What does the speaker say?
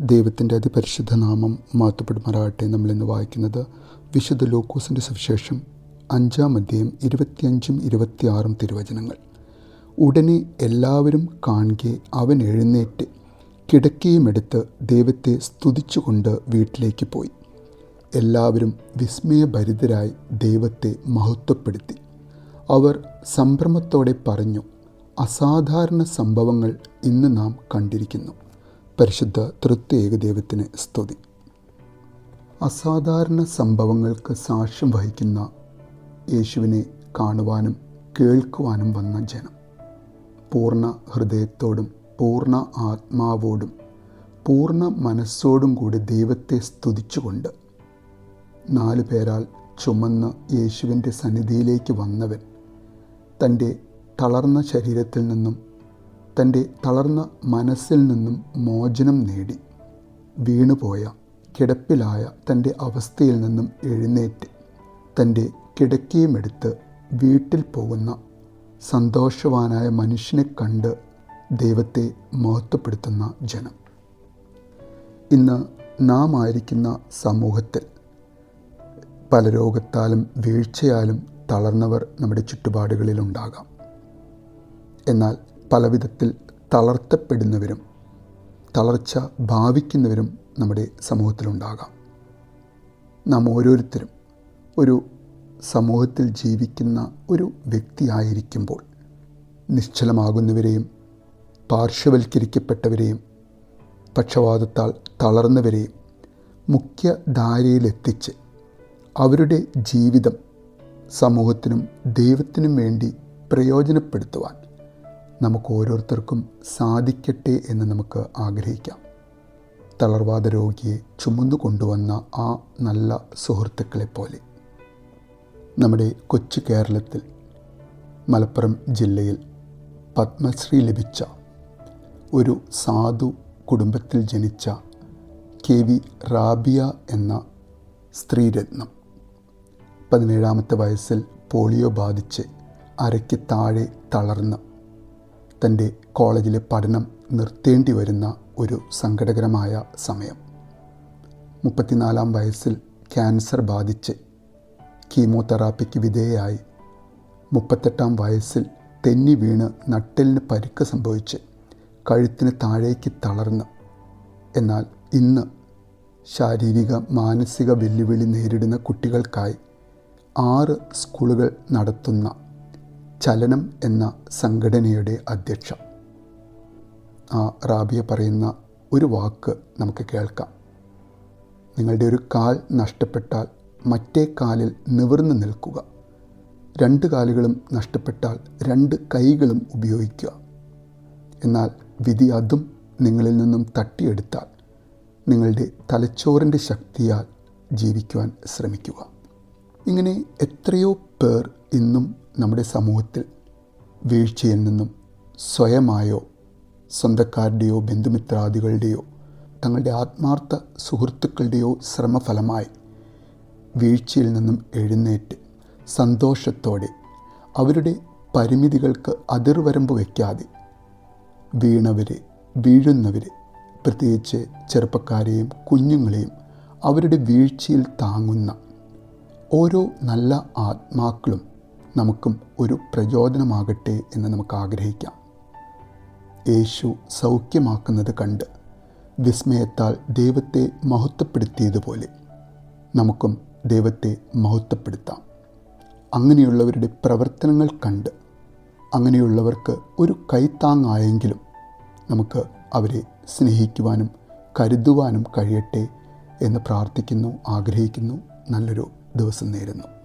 ദൈവത്തിന്റെ അതിപരിശുദ്ധ നാമം മാത്തപ്പെടുമാറാകട്ടെ നമ്മളിന്ന് വായിക്കുന്നത് വിശുദ്ധ ലൂക്കോസിന്റെ സുവിശേഷം അഞ്ചാം അധ്യായം ഇരുപത്തിയഞ്ചും ഇരുപത്തിയാറും തിരുവചനങ്ങൾ. ഉടനെ എല്ലാവരും കാണുകെ അവൻ എഴുന്നേറ്റ് കിടക്കയുമെടുത്ത് ദൈവത്തെ സ്തുതിച്ചുകൊണ്ട് വീട്ടിലേക്ക് പോയി. എല്ലാവരും വിസ്മയഭരിതരായി ദൈവത്തെ മഹത്വപ്പെടുത്തി. അവർ സംഭ്രമത്തോടെ പറഞ്ഞു അസാധാരണ സംഭവങ്ങൾ ഇന്ന് നാം കണ്ടിരിക്കുന്നു. പരിശുദ്ധ തൃത്യേക ദൈവത്തിന് സ്തുതി. അസാധാരണ സംഭവങ്ങൾക്ക് സാക്ഷ്യം വഹിക്കുന്ന യേശുവിനെ കാണുവാനും കേൾക്കുവാനും വന്ന ജനം. പൂർണ ഹൃദയത്തോടും പൂർണ ആത്മാവോടും പൂർണ മനസ്സോടും കൂടി ദൈവത്തെ സ്തുതിച്ചുകൊണ്ട് നാലു പേരാൽ ചുമന്ന് യേശുവിന്റെ സന്നിധിയിലേക്ക് വന്നവൻ തന്റെ തളർന്ന ശരീരത്തിൽ നിന്നും തന്റെ തളർന്ന മനസ്സിൽ നിന്നും മോചനം നേടി. വീണുപോയ കിടപ്പിലായ തന്റെ അവസ്ഥയിൽ നിന്നും എഴുന്നേറ്റ് തന്റെ കിടക്കയുമെടുത്ത് വീട്ടിൽ പോകുന്ന സന്തോഷവാനായ മനുഷ്യനെ കണ്ട് ദൈവത്തെ മഹത്വപ്പെടുത്തുന്ന ജനം. ഇന്ന് നാം ആയിരിക്കുന്ന സമൂഹത്തിൽ പല രോഗത്താലും വീഴ്ചയാലും തളർന്നവർ നമ്മുടെ ചുറ്റുപാടുകളിലുണ്ടാകാം. എന്നാൽ പലവിധത്തിൽ തളർത്തപ്പെടുന്നവരും തളർച്ച ഭാവിക്കുന്നവരും നമ്മുടെ സമൂഹത്തിലുണ്ടാകാം. നാം ഓരോരുത്തരും ഒരു സമൂഹത്തിൽ ജീവിക്കുന്ന ഒരു വ്യക്തിയായിരിക്കുമ്പോൾ നിശ്ചലമാകുന്നവരെയും പാർശ്വവൽക്കരിക്കപ്പെട്ടവരെയും പക്ഷപാതത്താൽ തളർന്നവരെയും മുഖ്യധാരയിലെത്തിച്ച് അവരുടെ ജീവിതം സമൂഹത്തിനും ദൈവത്തിനും വേണ്ടി പ്രയോജനപ്പെടുത്തുവാൻ നമുക്ക് ഓരോരുത്തർക്കും സാധിക്കട്ടെ എന്ന് നമുക്ക് ആഗ്രഹിക്കാം. തളർവാദ രോഗിയെ ചുമന്നു കൊണ്ടുവന്ന ആ നല്ല സുഹൃത്തുക്കളെപ്പോലെ. നമ്മുടെ കൊച്ചു കേരളത്തിൽ മലപ്പുറം ജില്ലയിൽ പത്മശ്രീ ലഭിച്ച ഒരു സാധു കുടുംബത്തിൽ ജനിച്ച കെ വി റാബിയ എന്ന സ്ത്രീരത്നം പതിനേഴാമത്തെ വയസ്സിൽ പോളിയോ ബാധിച്ച് അരയ്ക്ക് താഴെ തളർന്ന് തന്റെ കോളേജിലെ പഠനം നിർത്തേണ്ടി വരുന്ന ഒരു സങ്കടകരമായ സമയം. മുപ്പത്തിനാലാം വയസ്സിൽ ക്യാൻസർ ബാധിച്ച് കീമോതെറാപ്പിക്ക് വിധേയയായി. മുപ്പത്തെട്ടാം വയസ്സിൽ തെന്നി വീണ് നട്ടലിന് പരിക്ക് സംഭവിച്ച് കഴുത്തിന് താഴേക്ക് തളർന്ന്. എന്നാൽ ഇന്ന് ശാരീരിക മാനസിക വെല്ലുവിളി നേരിടുന്ന കുട്ടികൾക്കായി ആറ് സ്കൂളുകൾ നടത്തുന്ന ചലനം എന്ന സംഘടനയുടെ അധ്യക്ഷ. ആ റാബിയ പറയുന്ന ഒരു വാക്ക് നമുക്ക് കേൾക്കാം. നിങ്ങളുടെ ഒരു കാൽ നഷ്ടപ്പെട്ടാൽ മറ്റേ കാലിൽ നിവർന്നു നിൽക്കുക. രണ്ട് കാലുകളും നഷ്ടപ്പെട്ടാൽ രണ്ട് കൈകളും ഉപയോഗിക്കുക. എന്നാൽ വിധി അതും നിങ്ങളിൽ നിന്നും തട്ടിയെടുത്താൽ നിങ്ങളുടെ തലച്ചോറിന്റെ ശക്തിയാൽ ജീവിക്കുവാൻ ശ്രമിക്കുക. ഇങ്ങനെ എത്രയോ പേർ ഇന്നും നമ്മുടെ സമൂഹത്തിൽ വീഴ്ചയിൽ നിന്നും സ്വയമായോ സ്വന്തക്കാരുടെയോ ബന്ധുമിത്രാദികളുടെയോ തങ്ങളുടെ ആത്മാർത്ഥ സുഹൃത്തുക്കളുടെയോ ശ്രമഫലമായി വീഴ്ചയിൽ നിന്നും എഴുന്നേറ്റ് സന്തോഷത്തോടെ അവരുടെ പരിമിതികൾക്ക് അതിർവരമ്പ് വയ്ക്കാതെ വീണവരെ വീഴുന്നവരെ പ്രത്യേകിച്ച് ചെറുപ്പക്കാരെയും കുഞ്ഞുങ്ങളെയും അവരുടെ വീഴ്ചയിൽ താങ്ങുന്ന ഓരോ നല്ല ആത്മാക്കളും നമുക്കും ഒരു പ്രചോദനമാകട്ടെ എന്ന് നമുക്ക് ആഗ്രഹിക്കാം. യേശു സൗഖ്യമാക്കുന്നത് കണ്ട് വിസ്മയത്താൽ ദൈവത്തെ മഹത്വപ്പെടുത്തിയതുപോലെ നമുക്കും ദൈവത്തെ മഹത്വപ്പെടുത്താം. അങ്ങനെയുള്ളവരുടെ പ്രവർത്തനങ്ങൾ കണ്ട് അങ്ങനെയുള്ളവർക്ക് ഒരു കൈത്താങ്ങായെങ്കിലും നമുക്ക് അവരെ സ്നേഹിക്കുവാനും കരുതുവാനും കഴിയട്ടെ എന്ന് പ്രാർത്ഥിക്കുന്നു ആഗ്രഹിക്കുന്നു. നല്ലൊരു ദിവസം നേരുന്നു.